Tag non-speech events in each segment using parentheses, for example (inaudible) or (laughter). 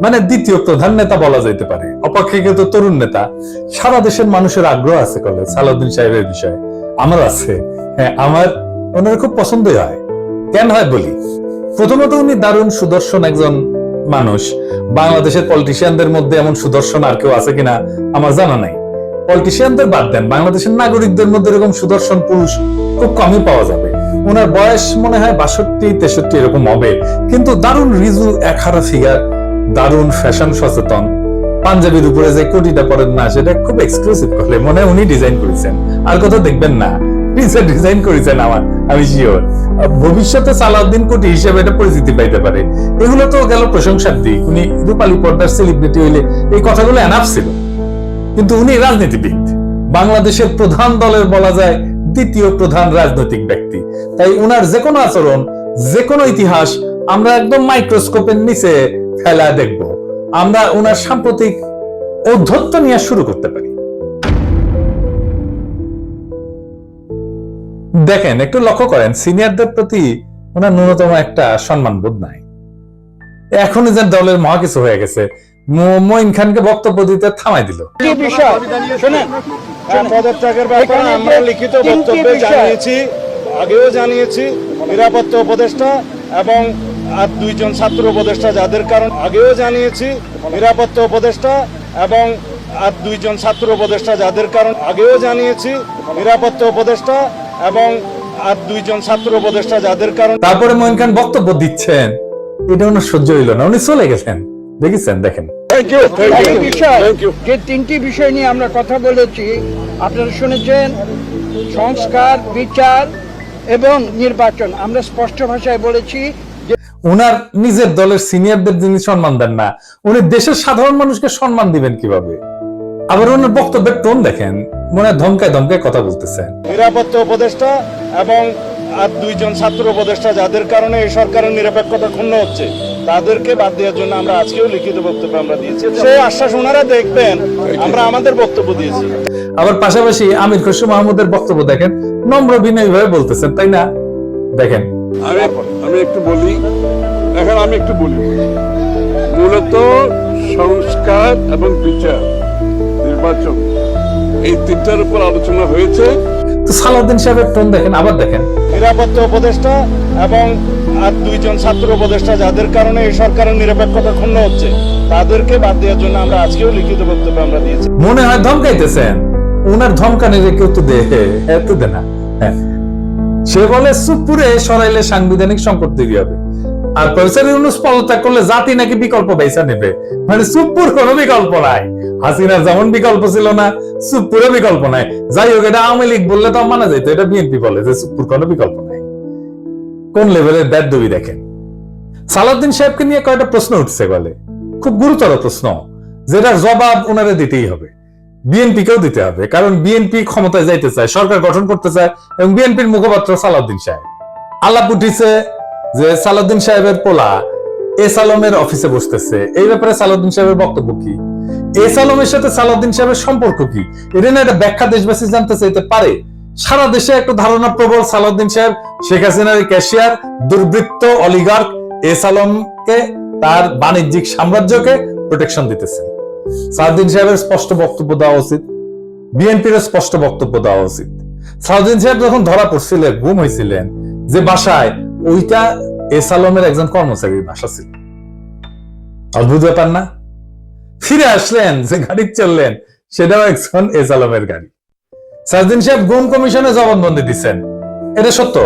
মানে হ্যাঁ প্রথমত উনি দারুণ সুদর্শন একজন মানুষ। বাংলাদেশের পলিটিশিয়ানদের মধ্যে এমন সুদর্শন আর কেউ আছে কিনা আমার জানা নাই। পলিটিশিয়ানদের বাদ দেন। বাংলাদেশের নাগরিকদের মধ্যে এরকম সুদর্শন পুরুষ খুব কমই পাওয়া যাবে। ওনার বয়স মনে হয় বাষট্টি, তেষট্টি এরকম হবে। কিন্তু দারুণ রিজু, এক হারা ফিগার দারুণ ফ্যাশন সচেতন। পাঞ্জাবির উপরে যে কোটিটা পরেন না, সেটা খুব এক্সক্লুসিভ করলে মনে উনি ডিজাইন করেছেন। আর কোথাও দেখবেন না ডিজাইন করেছেন আমার, আমি ভবিষ্যতে সালাউদ্দিন কোটি হিসেবে এটা পরিচিতি পাইতে পারে। এগুলো তো গেল প্রশংসার দিক। উনি রূপালী পর্দার সেলিব্রিটি হইলে এই কথাগুলো এনাফ ছিল। কিন্তু উনি রাজনীতিবিদ। বাংলাদেশের প্রধান দলের বলা যায় দ্বিতীয় প্রধান রাজনৈতিক ব্যক্তি। তাই উনার যে কোনো আচরণ যে কোনো ইতিহাস আমরা একদম মাইক্রোস্কোপের নিচে ফেলা দেখব। আমরা উনার সাম্প্রতিক ঔদ্ধত্য নিয়ে শুরু করতে পারি। দেখেন একটু লক্ষ্য করেন সিনিয়রদের প্রতি ওনার ন্যূনতম একটা সম্মান বোধ নাই। এখনই যে দলের মহা কিছু হয়ে গেছে মঈন খানকে বক্তব্য দিতে থামাই দিল। কি বিষয় শোনেন পদত্যাগের ব্যাপারে আমরা লিখিত বক্তব্যে জানিয়েছি আগেও জানিয়েছি নিরাপত্তা উপদেষ্টা এবং আর দুইজন ছাত্র উপদেষ্টা যাদের কারণ আগেও জানিয়েছি নিরাপত্তা উপদেষ্টা এবং আর দুইজন ছাত্র উপদেষ্টা যাদের কারণ আগেও জানিয়েছি নিরাপত্তা উপদেষ্টা এবং আর দুইজন ছাত্র উপদেষ্টা যাদের কারণ। তারপরে মঈন খান বক্তব্য দিচ্ছেন। এটা ওনার সহ্য হইল না উনি চলে গেছেন। দেখেছেন দেখেন। এই বিষয় যে তিনটি বিষয় নিয়ে আমরা কথা বলেছি আপনারা শুনেছেন সংস্কার বিচার এবং নির্বাচন। আমরা স্পষ্ট ভাষায় বলেছি যে নিজের দলের সিনিয়রদের যিনি সম্মান দেন না উনি দেশের সাধারণ মানুষকে সম্মান দিবেন কীভাবে? আবার ওনার বক্তব্যের টোন দেখেন মনে হয় ধমকায় ধমকায় কথা বলতেছেন। নিরাপত্তা উপদেষ্টা এবং আর দুইজন ছাত্র উপদেষ্টা যাদের কারণে এই সরকারের নিরপেক্ষতা ক্ষুণ্ণ হচ্ছে। তাদেরকে বাদ দেওয়ার জন্য আমরা আজকেও লিখিত বক্তব্য আমরা দিয়েছি। সেই আশ্বাস ওনারা দেখবেন আমরা আমাদের বক্তব্য দিয়েছি। আবার পাশাপাশি আমির খসরু মাহমুদের বক্তব্য দেখেন নম্র বিনয় ভাবে বলতেছেন তাই না? দেখেন। আমি আমি একটু বলি এখন আমি একটু বলি। মূলত সংস্কার এবং বিচার নির্বাচন এই তিনটার উপর আলোচনা হয়েছে। তো সালাউদ্দিন সাহেবের টোন দেখেন আবার দেখেন। নিরাপত্তা উপদেষ্টা এবং আর দুইজন ছাত্র উপদেষ্টা যাদের কারণে এই সরকারের নিরপেক্ষতা ক্ষুণ্ণ হচ্ছে, তাদেরকে বাদ দেওয়ার জন্য আমরা আজকেও লিখিত বক্তব্য আমরা দিয়েছি। মনে হয় ধমকাইতেছেন। উনার ধমকানে কেউ তো দে হ্যাঁ তো দে না। হ্যাঁ। সে বলে সুপুরে সরাইলে সাংবিধানিক সংকট তৈরি হবে। আর প্রফেসর ইউনুস পদত্যাগ করলে জাতি নাকি বিকল্প বেসা নেবে। মানে সুপুর কোনো বিকল্প নাই। হাসিনার যেমন বিকল্প ছিল না সুপুরে বিকল্প নাই। যাই হোক, এটা আওয়ামী লীগ বললে তো মানা যাইতো। এটা বিএনপি বলে যে সুপুর কোনো বিকল্প কোন লেভেলের ব্যাট দবি দেখেন? সালাউদ্দিন সাহেবকে নিয়ে কয়েকটা প্রশ্ন উঠছে বলে খুব গুরুতর প্রশ্ন, যেটার জবাব ওনারে দিতেই হবে। বিএনপি কেও দিতে হবে, কারণ বিএনপি ক্ষমতায় যাইতে চায়, সরকার গঠন করতে চায়, এবং বিএনপির মুখপাত্র সালাউদ্দিন সাহেব। আলাপ উঠিছে যে সালাউদ্দিন সাহেবের পোলা এস আলমের অফিসে বসতেছে। এই ব্যাপারে সালাউদ্দিন সাহেবের বক্তব্য কি? এস আলমের সাথে সালাউদ্দিন সাহেবের সম্পর্ক কি? এটা না একটা ব্যাখ্যা দেশবাসী জানতে চাইতে পারে। সারা দেশে একটা ধারণা প্রবল সালাউদ্দিন সাহেব, শেখ হাসিনার ক্যাশিয়ার, দুর্বৃত্ত অলিগার্ক এস আলমকে, তার বাণিজ্যিক সাম্রাজ্যকে প্রোটেকশন দিতেছেন। সালাউদ্দিন সাহেবের স্পষ্ট বক্তব্য দেওয়া উচিত। বিএনপির স্পষ্ট বক্তব্য দেওয়া উচিত। সালাউদ্দিন সাহেব যখন ধরা পড়ছিলেন, গুম হয়েছিলেন যে বাসায় ওইটা এস আলমের একজন কর্মচারীর বাসা ছিল। অদ্ভুত ব্যাপার না? ফিরে আসলেন, যে গাড়ি চললেন, সেটাও একজন এস আলমের গাড়ি। সাজদিন সাহেব, গুম কমিশনে জবানবন্দি দিচ্ছেন। এটা সত্য।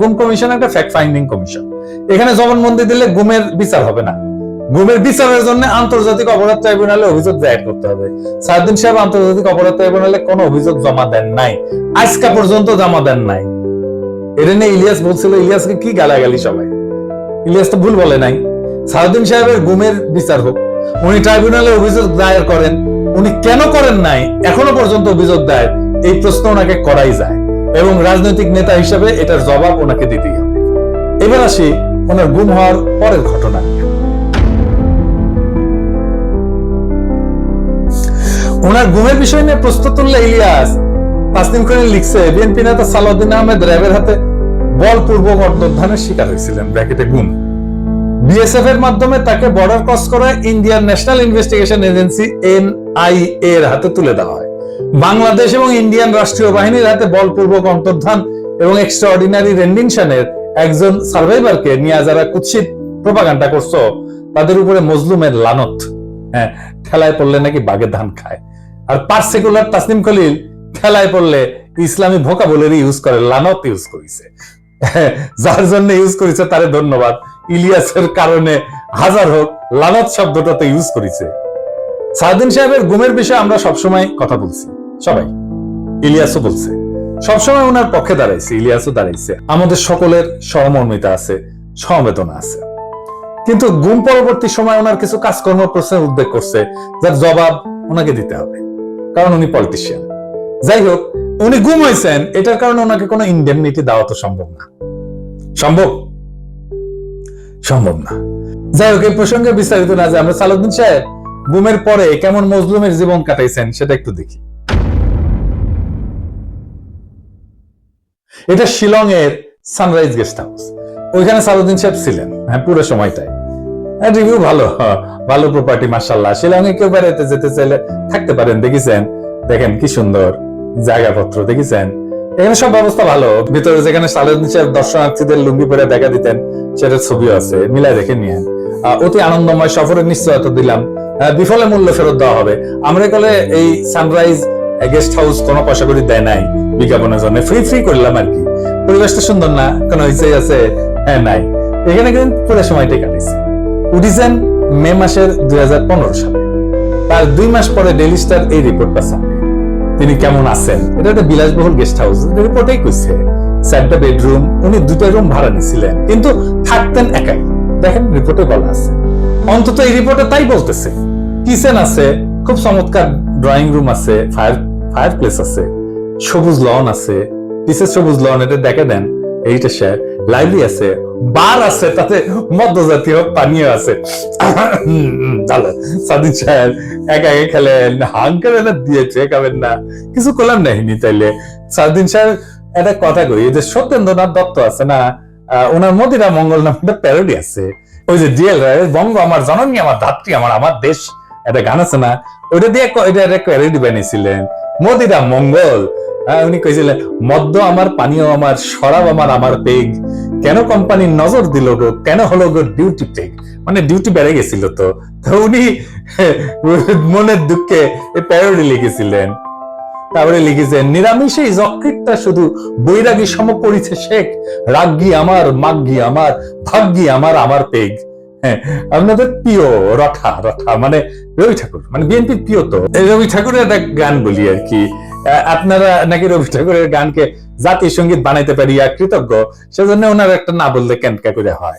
গুম কমিশন একটা ফ্যাক্ট ফাইন্ডিং কমিশন। এখানে জবানবন্দি দিলে গুমের বিচার হবে না। গুমের বিচারের জন্য আন্তর্জাতিক অপরাধ ট্রাইব্যুনালে অভিযোগ দায়ের করতে হবে। সাজদিন সাহেব, আন্তর্জাতিক অপরাধ ট্রাইব্যুনালে কোনো অভিযোগ জমা দেন নাই। আজকা পর্যন্ত জমা দেন নাই। এটা নিয়ে ইলিয়াস বলছিল, ইলিয়াসকে কি গালাগালি সবাই? ইলিয়াস তো ভুল বলে নাই। সাউদ্দিন সাহেবের গুমের বিচার হোক, উনি ট্রাইব্যুনালে অভিযোগ দায়ের করেন। উনি কেন করেন নাই? এখনও পর্যন্ত অভিযোগ দায়ের। এই প্রশ্ন ওনাকে করাই যায় এবং রাজনৈতিক নেতা হিসেবে এটার জবাব ওনাকে দিতেই হবে। এবার আসি ওনার গুম হওয়ার পরের ঘটনা। ওনার গুমের বিষয় নিয়ে প্রশ্ন তুললে ইলিয়াস পাঁচ দিন করে লিখছে, বিএনপি নেতা সালাউদ্দিন আহমেদ র্যাবের হাতে বলপূর্বক অন্তর্ধানের শিকার হয়েছিলেন। ব্র্যাকেটে গুম। বিএসএফ এর মাধ্যমে তাকে বর্ডার ক্রস করে Indian National Investigation Agency NIA এর হাতে তুলে দেওয়া হয়। বাংলাদেশ এবং ইন্ডিয়ান রাষ্ট্রীয় বাহিনীর হাতে বলপূর্বক অন্তর্ধান এবং এক্সট্রা অর্ডিনারি রেন্ডিনশনের একজন সার্ভাইভারকে নিয়ে যারা কুৎসিত প্রপাগান্ডা করছ, তাদের উপরে মজলুমের লানত। হ্যাঁ ঠেলায় পড়লে নাকি বাঘের ধান খায়। আর পার্সিকুলার তাসনিম খলিল খেলায় পড়লে ইসলামী ভোকাবুলারি ইউজ করে, লানত ইউজ করেছে। যার জন্য ইউজ করেছে তারে ধন্যবাদ। ইলিয়াসের কারণে হাজার হোক, লানত শব্দটা তো ইউজ করেছে। সাদিন সাহেবের গুমের বিষয়ে আমরা সবসময় কথা বলছি। সবাই। ইলিয়াসও বলছে। সবসময় ওনার পক্ষে দাঁড়াইছে, ইলিয়াসও দাঁড়াইছে। আমাদের সকলের সহমর্মিতা আছে সমবেদনা আছে। কিন্তু গুম পরবর্তী সময় ওনার কিছু কাজকর্ম প্রশ্নের উদ্বেগ করছে, যার জবাব ওনাকে দিতে হবে। কারণ উনি পলিটিশিয়ান যাই হোক, উনি গুম হয়েছেন, এটার কারণে ওনাকে কোনো ইন্ডেমনিটি দেওয়া তো সম্ভব না। সম্ভব? সম্ভব না। যাই হোক, এই প্রসঙ্গে বিস্তারিত না যে আমরা সালাউদ্দিন সাহেব গুমের পরে কেমন মজলুমের জীবন কাটাইছেন সেটা একটু দেখি। এটা শিলং এর সানরাইজ গেস্ট হাউস ওইখানে সালাউদ্দিন সাহেব ছিলেন হ্যাঁ পুরো সময়টাই। রিভিউ ভালো হ্যাঁ, ভালো প্রপার্টি মার্শাল্লাহ শিলং এ কেউ বেড়াইতে যেতে চাইলে থাকতে পারেন দেখেছেন? দেখেন কি সুন্দর জায়গাপত্র দেখেছেন? এখানে সব ব্যবস্থা ভালো। ভিতরে যেখানে সালাউদ্দিন সাহেব দর্শনার্থীদের লুঙ্গি পরে দেখা দিতেন সেটার ছবিও আছে মিলাই দেখে নিয়ে অতি আনন্দময় সফরের নিশ্চয়তা দিলাম। বিফলে মূল্য ফেরত দেওয়া হবে। আমরা কলে এই সানরাইজ গেস্ট হাউস কোনো পয়সা করে দেয় নাই বিজ্ঞাপনের জন্য। ফ্রি ফ্রি করলাম আর কি। পরিবেশটা সুন্দর না, কোনো ইচ্ছে আছে হ্যাঁ নাই। এখানে কিন্তু পুরো সময়টাই কাটিয়েছি উঠিছেন মে মাসের দুই সালে। তার দুই মাস পরে ডেলি স্টার এই রিপোর্টটা ছাপে তিনি কেমন আছেন? এটা একটা বিলাসবহুল গেস্ট হাউস রিপোর্টেই কইছে, চারটা বেডরুম উনি দুটা রুম ভাড়া নিছিলেন। কিন্তু থাকতেন একাই। দেখেন, রিপোর্টে বলা আছে। অন্তত এই রিপোর্টে তাই বলতেছে। কিচেন আছে, খুব চমৎকার ড্রয়িং রুম আছে ফায়ার ফায়ার প্লেস আছে, সবুজ লন আছে পিসের সবুজ লন এটা দেখে দেন এইটা সে লাইব্রেরি আছে বার আছে, তাতে মধ্য জাতীয় পানীয় আছে। সাদিন সাহেব একা না দিয়েছে, খাবেন না। কিছু করলাম নাহিনি তাইলে। সাদিন সাহেব, একটা কথা কই যে সত্যেন্দ্রনাথ দত্ত আছে না ওনার মদিরা মঙ্গল নামে প্যারোডি আছে। ওই যে ডিএল বঙ্গ আমার জননী, আমার ধাত্রী, আমার আমার দেশ। একটা গান আছে না ওইটা দিয়ে এটা একটা প্যারোডি বানিয়েছিলেন মদিরা মঙ্গল। হ্যাঁ, উনি কইছিলেন মদ্য আমার পানীয় আমার শরাব আমার আমার পেগ। কেন কোম্পানি নজর দিল গো? কেন হলো গো ডিউটি পেগ মানে ডিউটি বেড়ে গেছিল তো। তো উনি (laughs) মনের দুঃখে প্যারোডি লিখেছিলেন। তারপরে লিখেছেন নিরামিষে যকৃতটা শুধু বৈরাগী সম করিছে শেখ। রাগ্গি আমার মাগ্গি আমার ভাগ্যি আমার আমার পেগ। হ্যাঁ আপনাদের প্রিয় রঠা রঠা মানে রবি ঠাকুর মানে বিএনপির প্রিয় তো রবি ঠাকুরের একটা গান বলি আর কি। আপনারা নাকি রবি ঠাকুরের গানকে জাতীয় সংগীত বানাইতে পারিয়া কৃতজ্ঞ, সেজন্য ওনার একটা না বললে কেনকা করে হয়।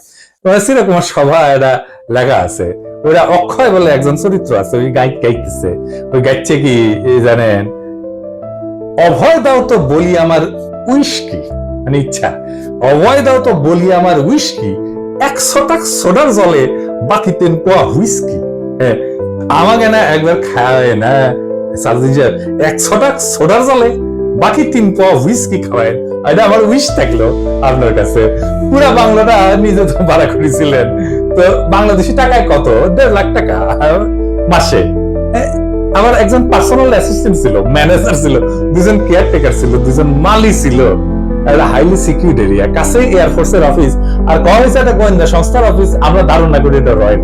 সভা এরা লেখা আছে, ওরা অক্ষয় বলে একজন চরিত্র আছে, ওই গাই গাইতেছে। ওই গাইছে কি জানেন, অভয় দাও তো বলি আমার উইস্কি। মানে ইচ্ছা, অভয় দাও তো বলি আমার উইস্কি একশো টাক সোডার জলে বাকি তিন পোয়া হুইস্কি। হ্যাঁ আমাকে না একবার খাওয়ায় না। সার্জিন সাহেব একশো টাক সোডার জলে বাকি তিন পোয়া হুইস্কি খাওয়ায়। এটা আমার উইশ থাকল আপনার কাছে। পুরা বাংলাটা নিজে তো ভাড়া করেছিলেন। তো বাংলাদেশি টাকায় কত? দেড় লাখ টাকা মাসে। আমার একজন পার্সোনাল অ্যাসিস্ট্যান্ট ছিল ম্যানেজার ছিল, দুজন কেয়ারটেকার ছিল, দুজন মালি ছিল। একটা হাইলি সিকিউরিড এরিয়া কাছে এয়ারফোর্সের অফিস আর কয় হয়েছে একটা গোয়েন্দা সংস্থার অফিস আমরা ধারণা করি এটা রয়্যাল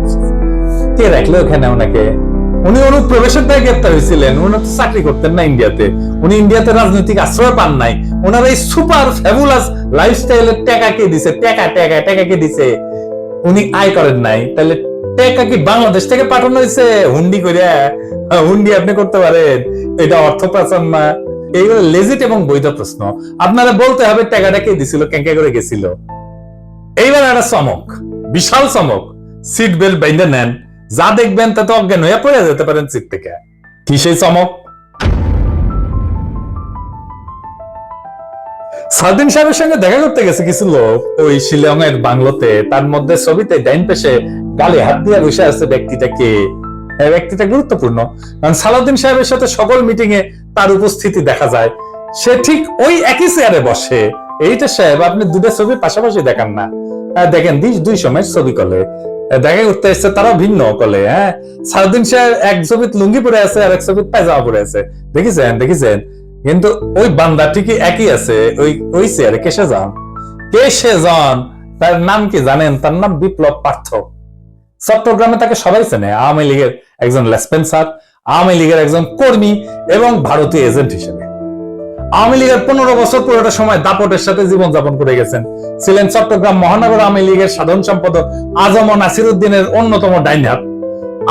কে রাখল ওখানে ওনাকে? উনি অনুপ্রবেশের দায় গ্রেপ্তার হয়েছিলেন। উনি তো চাকরি করতেন না ইন্ডিয়াতে। উনি ইন্ডিয়াতে রাজনৈতিক আশ্রয় পান নাই। ওনার এই সুপার ফ্যাবুলাস লাইফস্টাইলের টাকা কে দিছে? টাকা টাকা টাকা কে দিছে? উনি আয় করেন নাই। তাহলে টাকা কি বাংলাদেশ থেকে পাঠানো হয়েছে? হুন্ডি করে হুন্ডি আপনি করতে পারেন। এটা অর্থ পাচার না। এইগুলো লেজিট এবং বৈধ প্রশ্ন। আপনারা বলতে হবে টাকাটা কে দিছিল, কেঙ্কা করে গেছিল। এইবার একটা চমক। বিশাল চমক। সিট বেল্ট বাইন্দে নেন। যা দেখবেন তাতে অজ্ঞান হয়ে পড়ে যেতে পারেন সিট থেকে। কি সেই চমক? সালদিন সাহেবের সঙ্গে দেখা করতে গেছে কিছু লোক ওই শিলং এর বাংলোতে। তার মধ্যে ছবিতে ডাইন পেশে গালে হাত দিয়ে বসে আছে ব্যক্তিটাকে ব্যক্তিটা গুরুত্বপূর্ণ। কারণ সালাউদ্দিন সাহেবের সাথে সকল মিটিং এ তার উপস্থিতি দেখা যায়। সে ঠিক ওই একই চেয়ারে বসে। এইটা সাহেব, আপনি দুটো ছবি পাশাপাশি দেখান না। দেখেন দুই সময় ছবি কলে। দেখা করতে এসছে, তারাও ভিন্ন কলে হ্যাঁ? সারাদিন সাহেব এক ছবিত লুঙ্গি পরে আছে আর এক ছবিত পায়জামা পরে আছে। দেখেছেন দেখেছেন? কিন্তু ওই বান্দা ঠিকই একই আছে, ওই ওই চেয়ারে কেসে যান কে সে জন? তার নাম কি জানেন? তার নাম বিপ্লব পার্থ। চট্টগ্রামে তাকে সবাই চেনে, আওয়ামী লীগের একজন লেসপেন্সার, আওয়ামী লীগের একজন কর্মী এবং ভারতীয় এজেন্ট হিসেবে। আওয়ামী লীগের পনেরো বছর পুরোটা সময় দাপটের সাথে জীবনযাপন করে গেছেন। ছিলেন চট্টগ্রাম মহানগর আওয়ামী লীগের সাধারণ সম্পাদক আজম নাসির উদ্দিনের অন্যতম ডাইনার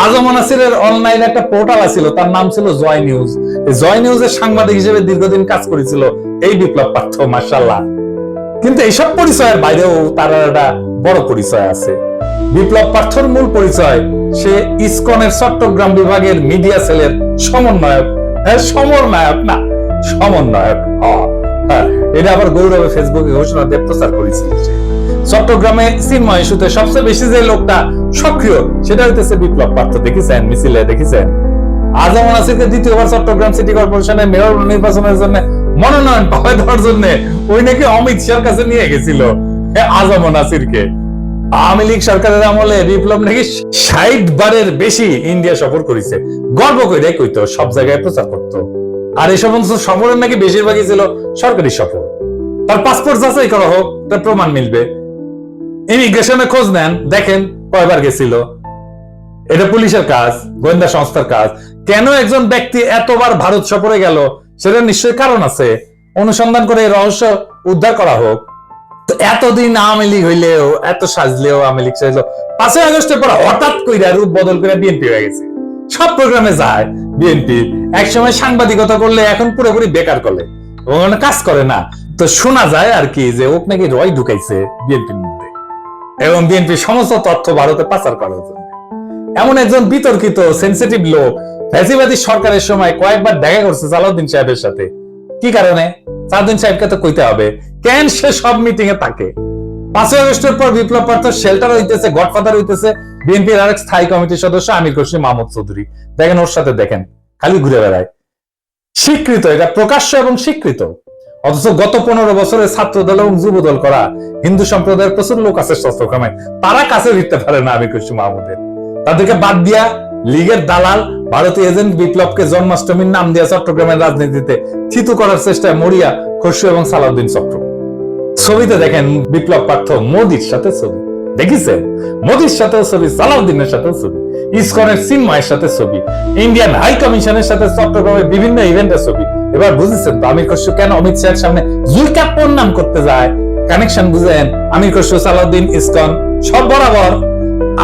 আজম নাসিরের অনলাইন একটা পোর্টাল আছিল, তার নাম ছিল জয় নিউজ। জয় নিউজের সাংবাদিক হিসেবে দীর্ঘদিন কাজ করেছিল এই বিপ্লব পার্থ মার্শাল্লাহ কিন্তু এইসব পরিচয়ের বাইরেও তার একটা বড় পরিচয় আছে। বিপ্লব পার্থর মূল পরিচয়, সে ইসকনের চট্টগ্রাম বিভাগের মিডিয়া সেলের সমন্বয়ক। হ্যাঁ সমন্বয়ক না। সমন্বয়ক হ্যাঁ, এটা আবার গৌরবে ফেসবুকে ঘোষণা দিয়ে প্রচার করেছিল চট্টগ্রামে চিন্ময় ইস্যুতে সবচেয়ে বেশি যে লোকটা সক্রিয় সেটা হইতেছে বিপ্লব পার্থ দেখেছেন? মিছিলে দেখেছেন? আজম নাসিরকে দ্বিতীয়বার চট্টগ্রাম সিটি মেয়র নির্বাচনের জন্য মনোনয়ন দেওয়ার জন্য ওই নাকি অমিত শাহর কাছে নিয়ে গেছিল আজম নাসিরকে। আওয়ামী লীগ সরকারের আমলে বিপ্লব নাকি ষাট বারের বেশি ইন্ডিয়া সফর করেছে। গর্ব করে কইতো সব জায়গায় প্রচার করতো। আর এই সমস্ত সফরের নাকি বেশিরভাগই ছিল সরকারি সফর। তার পাসপোর্ট যাচাই করা হোক, তার প্রমাণ মিলবে। ইমিগ্রেশনে খোঁজ নেন, দেখেন কয়বার গেছিল। এটা পুলিশের কাজ, গোয়েন্দা সংস্থার কাজ। কেন একজন ব্যক্তি এতবার ভারত সফরে গেল, সেটা নিশ্চয়ই কারণ আছে। অনুসন্ধান করে রহস্য উদ্ধার করা হোক। এতদিন আওয়ামী লীগ হইলেও, এত সাজলেও আওয়ামী লীগ সাজলেও পাঁচই আগস্টের পর হঠাৎ কইরা রূপ বদল করে বিএনপি হয়ে গেছে। সব প্রোগ্রামে যায় বিএনপি একসময় সাংবাদিকতা করলে, এখন পুরোপুরি বেকার ও মানে কাজ করে না। তো শোনা যায় আর কি যে ওক নাকি রয় ঢুকাইছে বিএনপির মধ্যে। এবং বিএনপি সমস্ত তথ্য ভারতে পাচার করার জন্য। এমন একজন বিতর্কিত সেন্সিটিভ লোক, ফ্যাসিবাদী সরকারের সময় কয়েকবার দেখা করছে সালাউদ্দিন সাহেবের সাথে। কি কারণে? সালাউদ্দিন সাহেবকে তো কইতে হবে, কেন সে সব মিটিং এ থাকে? পাঁচই আগস্টের পর বিপ্লব পার্থ শেল্টার হইতেছে গডফাদার হইতেছে বিএনপির স্থায়ী কমিটির সদস্য আমির মাহমুদ চৌধুরী। দেখেন ওর সাথে দেখেন, খালি ঘুরে বেড়ায়। স্বীকৃত, এটা প্রকাশ্য এবং স্বীকৃত। অথচ গত পনেরো বছরের ছাত্র দল এবং যুব দল করা হিন্দু সম্প্রদায়ের প্রচুর লোক আছে শস্ত্রক্রমে তারা কাছে দিতে পারে না আমির খুশি মাহমুদের। তাদেরকে বাদ দিয়া লীগের দালাল, ভারতীয় এজেন্ট বিপ্লবকে জন্মাষ্টমীর নাম দিয়া চট্টগ্রামের রাজনীতিতে থিতু করার চেষ্টায় মরিয়া খসরু এবং সালাউদ্দিন চক্র। ছবিতে দেখেন বিপ্লব পার্থ মোদির সাথে ছবি। দেখেছেন? মোদির সাথে ছবি, সালাউদ্দিনের সাথে ছবি, ইসকনের চিন্ময়ের সাথে ছবি, ইন্ডিয়ান হাই কমিশনের সাথে চট্টগ্রামের বিভিন্ন ইভেন্টের ছবি। এবার বুঝেছেন তো, আমির খসরু কেন অমিত শাহের সামনে জুইকা নাম করতে যায়? কানেকশন বুঝেন, আমির খসরু, সালাউদ্দিন, ইসকন, সব বরাবর।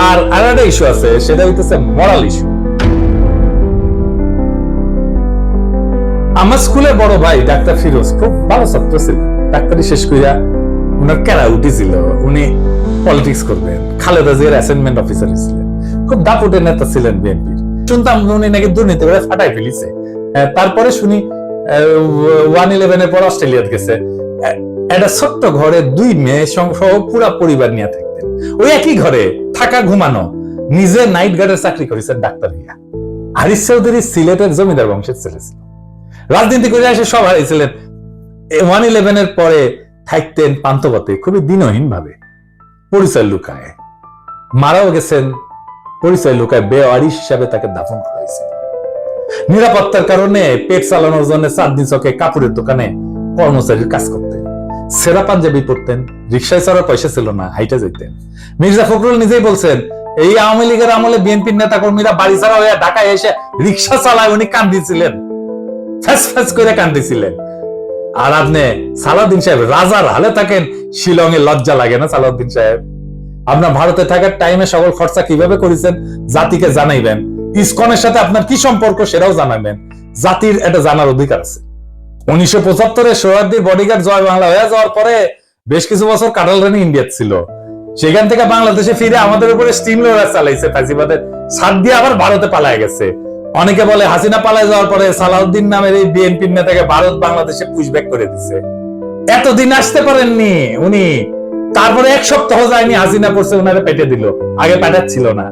আর একটা ইস্যু আছে, সেটা হইতেছে মরাল ইস্যু আমার স্কুলের বড় ভাই ডাক্তার ফিরোজ খুব ভালো ছাত্র ছিল। ডাক্তারি শেষ করিয়া উনার ক্যারা উঠেছিল, উনি পলিটিক্স করবেন। খালেদা জিয়ার অ্যাসাইনমেন্ট অফিসার ছিলেন। খুব দাপুটের নেতা ছিলেন বিএনপির। শুনতাম উনি নাকি দুর্নীতি করে ফাটাই ফেলিছে। তারপরে শুনি ওয়ান ইলেভেনের পর অস্ট্রেলিয়াত গেছে। একটা ছোট্ট ঘরে দুই মেয়ে সহ পুরা পরিবার নিয়ে থাকতেন। ওই একই ঘরে থাকা ঘুমানো, নিজে নাইট গার্ডের চাকরি করেছেন ডাক্তার হইয়া হারিস চৌধুরী সিলেটের জমিদার বংশের ছেলে ছিল। রাজনীতি করে এসে সব হারিয়েছিলেন ওয়ান ইলেভেনের পরে থাকতেন পান্তপথে খুবই দিনহীন ভাবে পরিচয় লুকায়। মারাও গেছেন, পরিচয় লুকায় বেওয়ারিশ হিসাবে তাকে দাফন করা হয়েছিল নিরাপত্তার কারণে পেট চালানোর জন্য চাঁদনি চকে কাপড়ের দোকানে কর্মচারীর কাজ করতেন। সেরা পাঞ্জাবি পরতেন রিক্সায় চড়ার পয়সা ছিল না, হাইটে যেতেন। মির্জা ফখরুল নিজেই বলছেন, এই আওয়ামী লীগের আমলে বিএনপির নেতা কর্মীরা বাড়ি ছাড়া হয়ে ঢাকায় এসে রিক্সা চালায়, উনি কান্দিছিলেন। ফ্যাস ফ্যাস করে কান্দিছিলেন। আর আপনি সালাউদ্দিন সাহেব, রাজার হালে থাকেন শিলংয়ে লজ্জা লাগে না সালাউদ্দিন সাহেব? আপনার ভারতে থাকার টাইমে সকল খরচা কীভাবে করেছেন? জাতিকে জানাইবেন। ইসকনের সাথে আপনার কি সম্পর্ক সেটাও জানাবেন। জাতির এটা জানার অধিকার আছে। উনিশশো পঁচাত্তরে সোহার্দির বডিগার্ড জয় বাংলা হয়ে যাওয়ার পরে বেশ কিছু বছর কাটাল রানী ইন্ডিয়া ছিল। সেখান থেকে বাংলাদেশে ফিরে আমাদের উপরে স্টিম লোডার চালাইছে, ফাঁসিবাদের সাত দিয়ে আবার ভারতে পালায় গেছে। অনেকে বলে হাসিনা পালায় যাওয়ার পরে সালাউদ্দিন নামের এই বিএনপির নেতাকে ভারত বাংলাদেশে পুশব্যাক করে দিছে। এতদিন আসতে পারেননি উনি। তারপরে এক সপ্তাহ যায়নি, হাসিনা পড়ছে, উনারে পেটে দিল। আগে পেটাচ্ছিল না।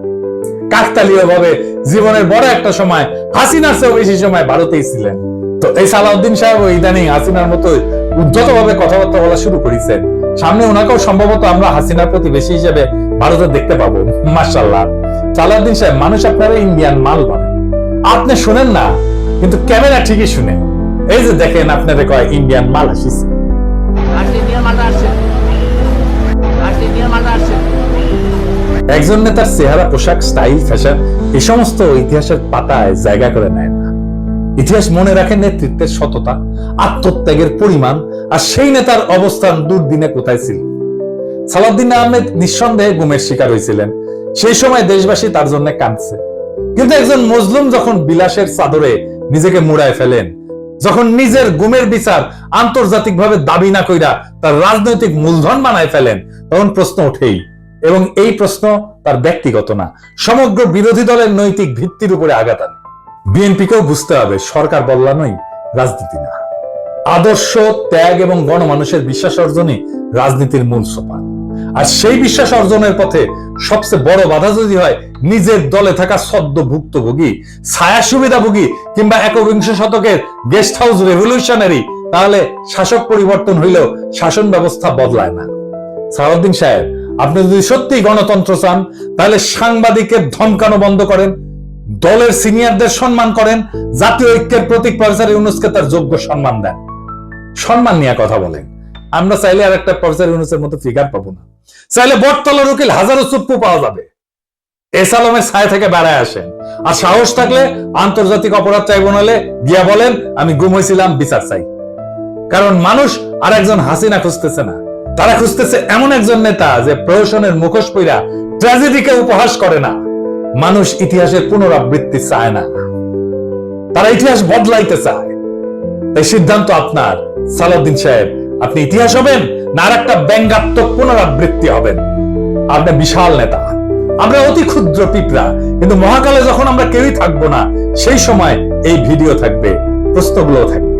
কাকতালীয় ভাবে জীবনের বড় একটা সময়, হাসিনার চেয়েও বেশি সময় ভারতেই ছিলেন। তো এই সালাউদ্দিন সাহেব ইদানিং হাসিনার মতো উদ্ধত ভাবে কথাবার্তা বলা শুরু করেছেন। সামনে ওনাকেও সম্ভবত আমরা হাসিনার প্রতিবেশী হিসেবে ভারতে দেখতে পাবো মার্শাল্লাহ সালাউদ্দিন সাহেব, মানুষ আপনারা ইন্ডিয়ান মাল বলে আপনি শুনেন না কিন্তু ক্যামেরা ঠিকই শুনে। এই যে দেখেন আপনারা কয় ইন্ডিয়ান মাল আসিস একজন নেতার চেহারা পোশাক স্টাইল ফ্যাশন সমস্ত ইতিহাসের পাতায় জায়গা করে নেয় না। ইতিহাস মনে রাখে নেতৃত্বের সততা আত্মত্যাগের পরিমাণ আর সেই নেতার অবস্থান দুর্দিনে কোথায় ছিল? সালাউদ্দিন আহমেদ নিঃসন্দেহে গুমের শিকার হয়েছিলেন। সেই সময় দেশবাসী তার জন্য কাঁদছে। কিন্তু একজন মজলুম যখন বিলাসের চাদরে নিজেকে মুড়ায় ফেলেন, যখন নিজের গুমের বিচার আন্তর্জাতিকভাবে দাবি না কইরা তার রাজনৈতিক মূলধন বানায় ফেলেন, তখন প্রশ্ন ওঠেই। এবং এই প্রশ্ন তার ব্যক্তিগত না, সমগ্র বিরোধী দলের নৈতিক ভিত্তির উপরে আঘাত আনে। বিএনপিকেও বুঝতে হবে, সরকার বদলানোই রাজনীতি না। আদর্শ, ত্যাগ এবং গণমানুষের বিশ্বাস অর্জনই রাজনীতির মূল সোপান। আর সেই বিশ্বাস অর্জনের পথে সবচেয়ে বড় বাধা যদি হয়, নিজের দলে থাকা সদ্য ভুক্তভোগী ছায়া সুবিধাভোগী কিংবা একবিংশ শতকের গেস্ট হাউস রেভলিউশনারি তাহলে শাসক পরিবর্তন হইলেও শাসন ব্যবস্থা বদলায় না। সালাউদ্দিন সাহেব, আপনি যদি সত্যি গণতন্ত্র চান, তাহলে সাংবাদিকের ধমকানো বন্ধ করেন, দলের সিনিয়রদের সম্মান করেন, জাতীয় ঐক্যের প্রতীক প্রফেসর ইউনুসকে তার যোগ্য সম্মান দেন। সম্মান নিয়ে কথা বলেন। আমরা চাইলে আর একটা প্রফেসর ইউনুসের মতো ফিগার পাবো না। চাইলে বটতলার উকিল হাজারো চুপ্পু পাওয়া যাবে। এস আলমের ছায়া থেকে বেড়ায় আসেন। আর সাহস থাকলে আন্তর্জাতিক অপরাধ ট্রাইব্যুনালে গিয়া বলেন, আমি গুম হয়েছিলাম বিচার চাই। কারণ মানুষ আর একজন হাসিনা খুঁজতেছে না। তারা খুঁজতেছে এমন একজন নেতা যে প্রহসনের মুখোশ পইরা ট্র্যাজেডিকে উপহাস করে না। মানুষ ইতিহাসের পুনরাবৃত্তি চায় না। তারা ইতিহাস বদলাইতে চায়। তাই সিদ্ধান্ত আপনার, সালাউদ্দিন সাহেব। আপনি ইতিহাস হবেন, না আর একটা ব্যঙ্গাত্মক পুনরাবৃত্তি হবেন। আপনি বিশাল নেতা, আমরা অতি ক্ষুদ্র পিঁপড়া, কিন্তু মহাকালে যখন আমরা কেউই থাকব না, সেই সময় এই ভিডিও থাকবে প্রশ্নগুলো থাকবে।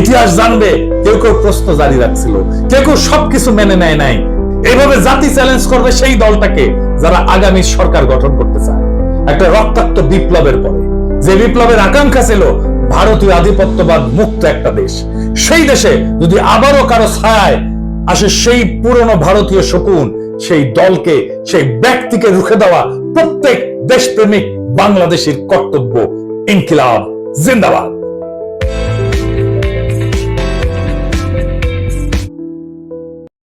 ইতিহাস জানবে, কেউ কেউ প্রশ্ন জারি রাখছিল, কেউ কেউ সবকিছু মেনে নেয় নাই। এইভাবে জাতি চ্যালেঞ্জ করবে সেই দলটাকে যারা আগামী সরকার গঠন করতে চায়। একটা রক্তাক্ত বিপ্লবের পরে, যে বিপ্লবের আকাঙ্ক্ষা ছিল, ভারতীয় আধিপত্যবাদ মুক্ত একটা দেশ। সেই দেশে যদি আবারও কারও ছায় আসে সেই পুরনো ভারতীয় শকুন, সেই দলকে, সেই ব্যক্তিকে রুখে দেওয়া প্রত্যেক দেশপ্রেমিক বাংলাদেশের কর্তব্য। ইনকিলাব, জিন্দাবাদ।